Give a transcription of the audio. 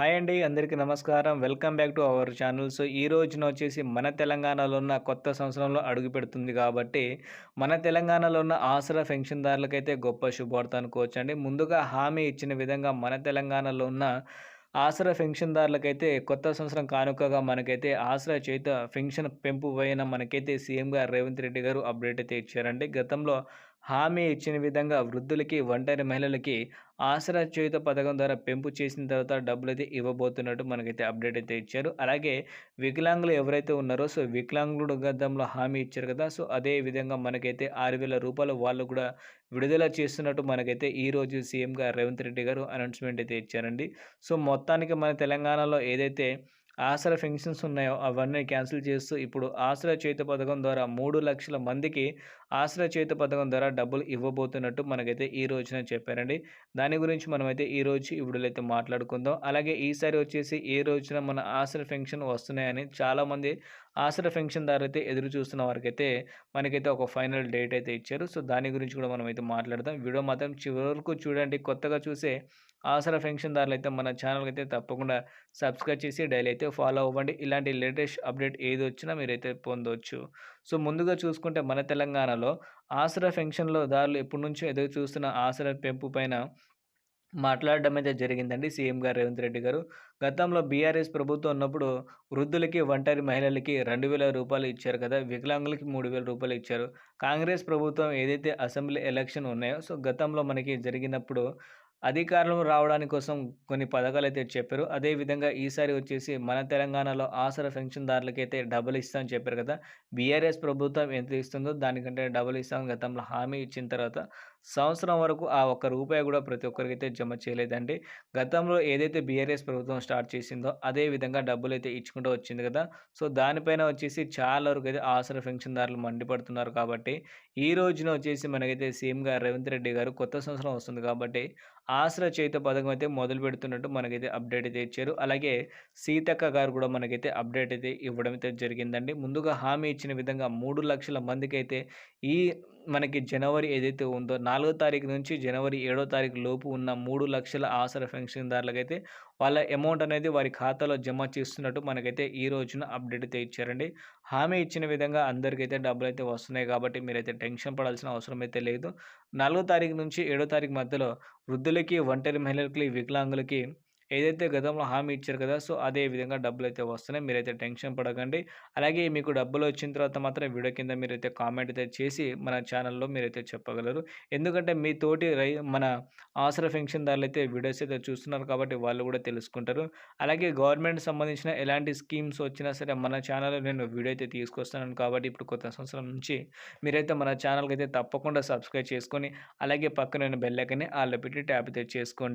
Hi అండి అందరికీ నమస్కారం. Welcome back to our channel. So ఈ రోజున వచ్చేసి మన తెలంగాణలో ఉన్న కొత్త సంవత్సరంలో అడుగు పెడుతుంది కాబట్టి మన తెలంగాణలో ఉన్న ఆసరా పెన్షన్దారులకైతే గొప్ప శుభవార్త అనుకోవచ్చు అండి ముందుగా హామీ ఇచ్చిన విధంగా మన తెలంగాణలో ఉన్న ఆసరా పెన్షన్దారులకైతే కొత్త సంవత్సరం కానుకగా మనకైతే ఆసరా చేత పెన్షన్ పెంపు పోయిన మనకైతే సీఎం గారు రేవంత్ రెడ్డి గారు అప్డేట్ అయితే ఇచ్చారండి. గతంలో హామీ ఇచ్చిన విధంగా వృద్ధులకి ఒంటరి మహిళలకి ఆసరా చేయుత పథకం ద్వారా పెంపు చేసిన తర్వాత డబ్బులు అయితే ఇవ్వబోతున్నట్టు మనకైతే అప్డేట్ అయితే ఇచ్చారు. అలాగే వికలాంగులు ఎవరైతే ఉన్నారో సో వికలాంగుడు గతంలో హామీ ఇచ్చారు కదా సో అదే విధంగా మనకైతే ఆరు వేల రూపాయలు వాళ్ళు కూడా విడుదల చేస్తున్నట్టు మనకైతే ఈరోజు సీఎంగా రేవంత్ రెడ్డి గారు అనౌన్స్మెంట్ అయితే ఇచ్చారండి. సో మొత్తానికి మన తెలంగాణలో ఏదైతే ఆసరా ఫెన్షన్స్ ఉన్నాయో అవన్నీ క్యాన్సిల్ చేస్తూ ఇప్పుడు ఆసరా చేతి పథకం ద్వారా మూడు లక్షల మందికి ఆసరా చేతి పథకం ద్వారా డబ్బులు ఇవ్వబోతున్నట్టు మనకైతే ఈ రోజున చెప్పారండి. దాని గురించి మనమైతే ఈ రోజు ఇప్పుడు అయితే మాట్లాడుకుందాం. అలాగే ఈసారి వచ్చేసి ఏ రోజున మన ఆసరా ఫెన్షన్ వస్తున్నాయని చాలామంది ఆసరా దారి అయితే ఎదురు చూస్తున్న వారికైతే మనకైతే ఒక ఫైనల్ డేట్ అయితే ఇచ్చారు. సో దాని గురించి కూడా మనం అయితే మాట్లాడదాం. వీడియో మాత్రం చివరి వరకు చూడండి. కొత్తగా చూసే ఆసరా దారులు అయితే మన ఛానల్కి అయితే తప్పకుండా సబ్స్క్రైబ్ చేసి డైలీ అయితే ఫాలో అవ్వండి. ఇలాంటి లేటెస్ట్ అప్డేట్ ఏది వచ్చినా మీరైతే పొందవచ్చు సో ముందుగా చూసుకుంటే మన తెలంగాణలో ఆసరా ఫెన్షన్లో దారులు ఎప్పటి నుంచో ఎదురు చూస్తున్న ఆసరా పెంపు పైన మాట్లాడడం అయితే జరిగిందండి సీఎం గారు రేవంత్ రెడ్డి గారు. గతంలో బీఆర్ఎస్ ప్రభుత్వం ఉన్నప్పుడు వృద్ధులకి ఒంటరి మహిళలకి రెండు వేల రూపాయలు ఇచ్చారు కదా వికలాంగులకి మూడు వేల రూపాయలు ఇచ్చారు. కాంగ్రెస్ ప్రభుత్వం ఏదైతే అసెంబ్లీ ఎలక్షన్ ఉన్నాయో సో గతంలో మనకి జరిగినప్పుడు అధికారంలో రావడానికి కోసం కొన్ని పథకాలు అయితే చెప్పారు అదేవిధంగా ఈసారి వచ్చేసి మన తెలంగాణలో ఆసరా పెన్షన్దారులకైతే డబుల్ ఇస్తామని చెప్పారు కదా. బీఆర్ఎస్ ప్రభుత్వం ఎంత ఇస్తుందో దానికంటే డబుల్ ఇస్తాం గతంలో హామీ ఇచ్చిన తర్వాత సంవత్సరం వరకు ఆ ఒక్క రూపాయి కూడా ప్రతి ఒక్కరికి అయితే జమ చేయలేదండి. గతంలో ఏదైతే బీఆర్ఎస్ ప్రభుత్వం స్టార్ట్ చేసిందో అదే విధంగా డబ్బులు అయితే ఇచ్చుకుంటూ వచ్చింది కదా. సో దానిపైన వచ్చేసి చాలా వరకు అయితే ఆసరా పెన్షన్దారులు మండిపడుతున్నారు కాబట్టి ఈ రోజున వచ్చేసి మనకైతే సీఎంగా గారు రేవంత్ రెడ్డి గారు కొత్త సంవత్సరం వస్తుంది కాబట్టి ఆసరా చేత పథకం అయితే మొదలు పెడుతున్నట్టు మనకైతే అప్డేట్ అయితే ఇచ్చారు. అలాగే సీతక్క గారు కూడా మనకైతే అప్డేట్ అయితే ఇవ్వడం అయితే జరిగిందండి. ముందుగా హామీ ఇచ్చిన విధంగా మూడు లక్షల మందికి అయితే ఈ మనకి జనవరి ఏదైతే ఉందో నాలుగో తారీఖు నుంచి జనవరి ఏడో తారీఖు లోపు ఉన్న మూడు లక్షల ఆసరా పెన్షన్దారులకైతే వాళ్ళ అమౌంట్ అనేది వారి ఖాతాలో జమ చేస్తున్నట్టు మనకైతే ఈ రోజున అప్డేట్ అయితే ఇచ్చారండి. హామీ ఇచ్చిన విధంగా అందరికైతే డబ్బులు అయితే వస్తున్నాయి కాబట్టి మీరైతే టెన్షన్ పడాల్సిన అవసరం అయితే లేదు. నాలుగో తారీఖు నుంచి ఏడో తారీఖు మధ్యలో వృద్ధులకి ఒంటరి మహిళలకి వికలాంగులకి ఏదైతే గతంలో హామీ ఇచ్చారు కదా సో అదే విధంగా డబ్బులు అయితే వస్తున్నాయి. మీరైతే టెన్షన్ పడకండి. అలాగే మీకు డబ్బులు వచ్చిన తర్వాత మాత్రం వీడియో కింద మీరైతే కామెంట్ అయితే చేసి మన ఛానల్లో మీరైతే చెప్పగలరు. ఎందుకంటే మీ తోటి రై మన ఆసరా పెన్షన్దారులు అయితే వీడియోస్ అయితే చూస్తున్నారు కాబట్టి వాళ్ళు కూడా తెలుసుకుంటారు. అలాగే గవర్నమెంట్ సంబంధించిన ఎలాంటి స్కీమ్స్ వచ్చినా సరే మన ఛానల్లో నేను వీడియో అయితే తీసుకొస్తున్నాను కాబట్టి ఇప్పుడు కొత్త సంవత్సరం నుంచి మీరైతే మన ఛానల్కి అయితే తప్పకుండా సబ్స్క్రైబ్ చేసుకొని అలాగే పక్కన బెల్లైకని వాళ్ళు పెట్టి ట్యాప్ అయితే చేసుకోండి.